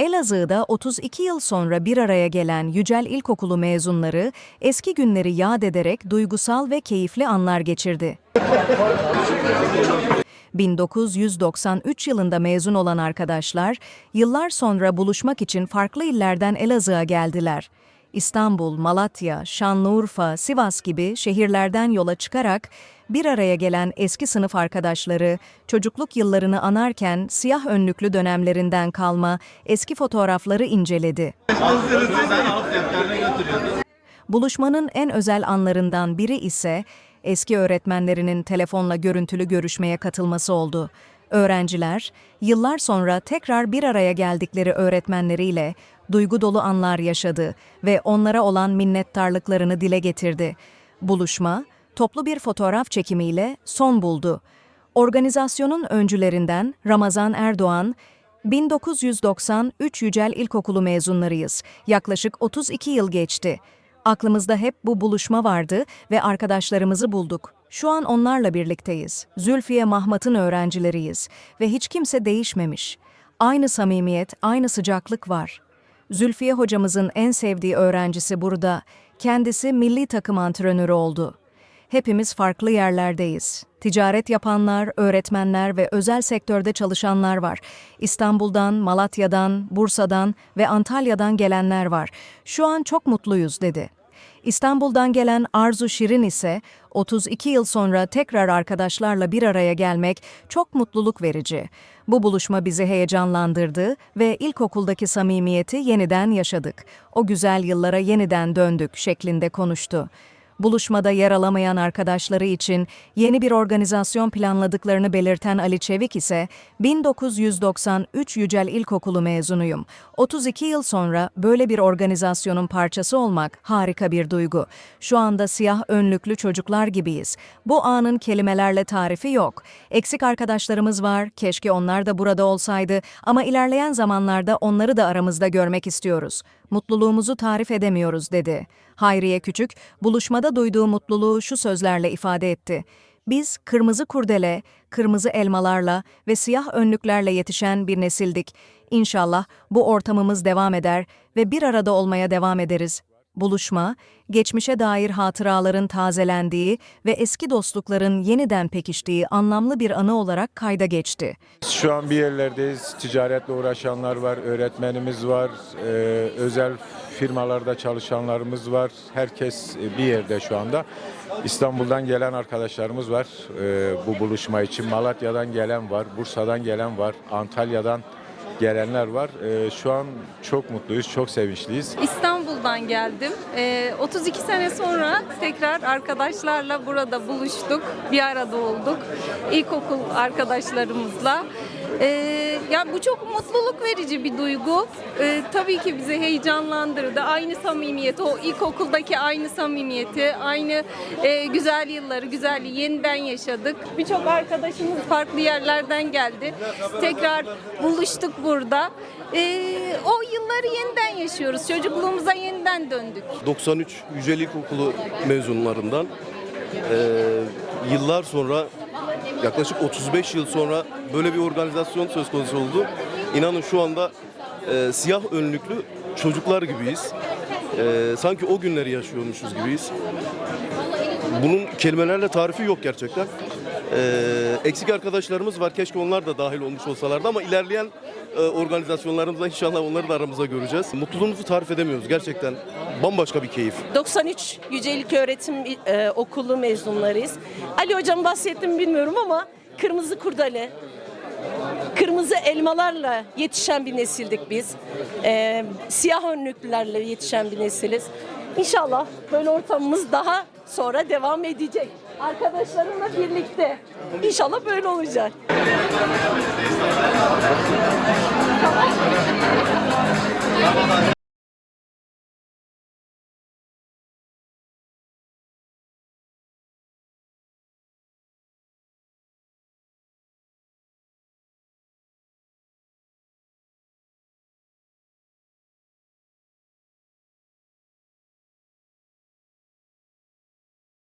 Elazığ'da 32 yıl sonra bir araya gelen Yücel İlkokulu mezunları eski günleri yad ederek duygusal ve keyifli anlar geçirdi. 1993 yılında mezun olan arkadaşlar, yıllar sonra buluşmak için farklı illerden Elazığ'a geldiler. İstanbul, Malatya, Şanlıurfa, Sivas gibi şehirlerden yola çıkarak bir araya gelen eski sınıf arkadaşları çocukluk yıllarını anarken siyah önlüklü dönemlerinden kalma eski fotoğrafları inceledi. Buluşmanın en özel anlarından biri ise eski öğretmenlerinin telefonla görüntülü görüşmeye katılması oldu. Öğrenciler, yıllar sonra tekrar bir araya geldikleri öğretmenleriyle duygu dolu anlar yaşadı ve onlara olan minnettarlıklarını dile getirdi. Buluşma, toplu bir fotoğraf çekimiyle son buldu. Organizasyonun öncülerinden Ramazan Erdoğan, 1993 Yücel İlkokulu mezunlarıyız. Yaklaşık 32 yıl geçti. Aklımızda hep bu buluşma vardı ve arkadaşlarımızı bulduk. Şu an onlarla birlikteyiz. Zülfiye Mahmat'ın öğrencileriyiz ve hiç kimse değişmemiş. Aynı samimiyet, aynı sıcaklık var. Zülfiye hocamızın en sevdiği öğrencisi burada. Kendisi milli takım antrenörü oldu. Hepimiz farklı yerlerdeyiz. Ticaret yapanlar, öğretmenler ve özel sektörde çalışanlar var. İstanbul'dan, Malatya'dan, Bursa'dan ve Antalya'dan gelenler var. Şu an çok mutluyuz dedi. İstanbul'dan gelen Arzu Şirin ise 32 yıl sonra tekrar arkadaşlarla bir araya gelmek çok mutluluk verici. Bu buluşma bizi heyecanlandırdı ve ilkokuldaki samimiyeti yeniden yaşadık. O güzel yıllara yeniden döndük şeklinde konuştu. Buluşmada yer alamayan arkadaşları için yeni bir organizasyon planladıklarını belirten Ali Çevik ise 1993 Yücel İlkokulu mezunuyum. 32 yıl sonra böyle bir organizasyonun parçası olmak harika bir duygu. Şu anda siyah önlüklü çocuklar gibiyiz. Bu anın kelimelerle tarifi yok. Eksik arkadaşlarımız var, keşke onlar da burada olsaydı ama ilerleyen zamanlarda onları da aramızda görmek istiyoruz. Mutluluğumuzu tarif edemiyoruz dedi. Hayriye Küçük, buluşmada duyduğu mutluluğu şu sözlerle ifade etti. Biz kırmızı kurdele, kırmızı elmalarla ve siyah önlüklerle yetişen bir nesildik. İnşallah bu ortamımız devam eder ve bir arada olmaya devam ederiz. Buluşma, geçmişe dair hatıraların tazelendiği ve eski dostlukların yeniden pekiştiği anlamlı bir anı olarak kayda geçti. Şu an bir yerlerdeyiz. Ticaretle uğraşanlar var, öğretmenimiz var, e, özel firmalarda çalışanlarımız var. Herkes e, bir yerde şu anda. İstanbul'dan gelen arkadaşlarımız var e, bu buluşma için. Malatya'dan gelen var, Bursa'dan gelen var, Antalya'dan gelenler var. E, şu an çok mutluyuz, çok sevinçliyiz. İstanbul'dan geldim. Ee, 32 sene sonra tekrar arkadaşlarla burada buluştuk. Bir arada olduk. İlkokul arkadaşlarımızla. Ee, ya bu çok mutluluk verici bir duygu. Ee, tabii ki bizi heyecanlandırdı. Aynı samimiyeti, o ilkokuldaki aynı samimiyeti, aynı e, güzel yılları, güzelliği yeniden yaşadık. Birçok arkadaşımız farklı yerlerden geldi. Tekrar buluştuk burada. Ee, o yılları yeniden yaşıyoruz. Çocukluğumuza yeniden döndük. 93 Yücel İlkokulu mezunlarından eee, yıllar sonra yaklaşık 35 yıl sonra böyle bir organizasyon söz konusu oldu. İnanın şu anda eee, siyah önlüklü çocuklar gibiyiz. Eee, sanki o günleri yaşıyormuşuz gibiyiz. Bunun kelimelerle tarifi yok gerçekten. Eee, eksik arkadaşlarımız var. Keşke onlar da dahil olmuş olsalardı ama ilerleyen e, organizasyonlarımızda inşallah onları da aramıza göreceğiz. Mutluluğumuzu tarif edemiyoruz. Gerçekten bambaşka bir keyif. 93 Yücelik Öğretim e, Okulu mezunlarıyız. Ali Hocam bahsettim bilmiyorum ama kırmızı kurdale, kırmızı elmalarla yetişen bir nesildik biz. E, siyah önlüklülerle yetişen bir nesiliz. İnşallah böyle ortamımız daha sonra devam edecek. Arkadaşlarımla birlikte. İnşallah böyle olacak.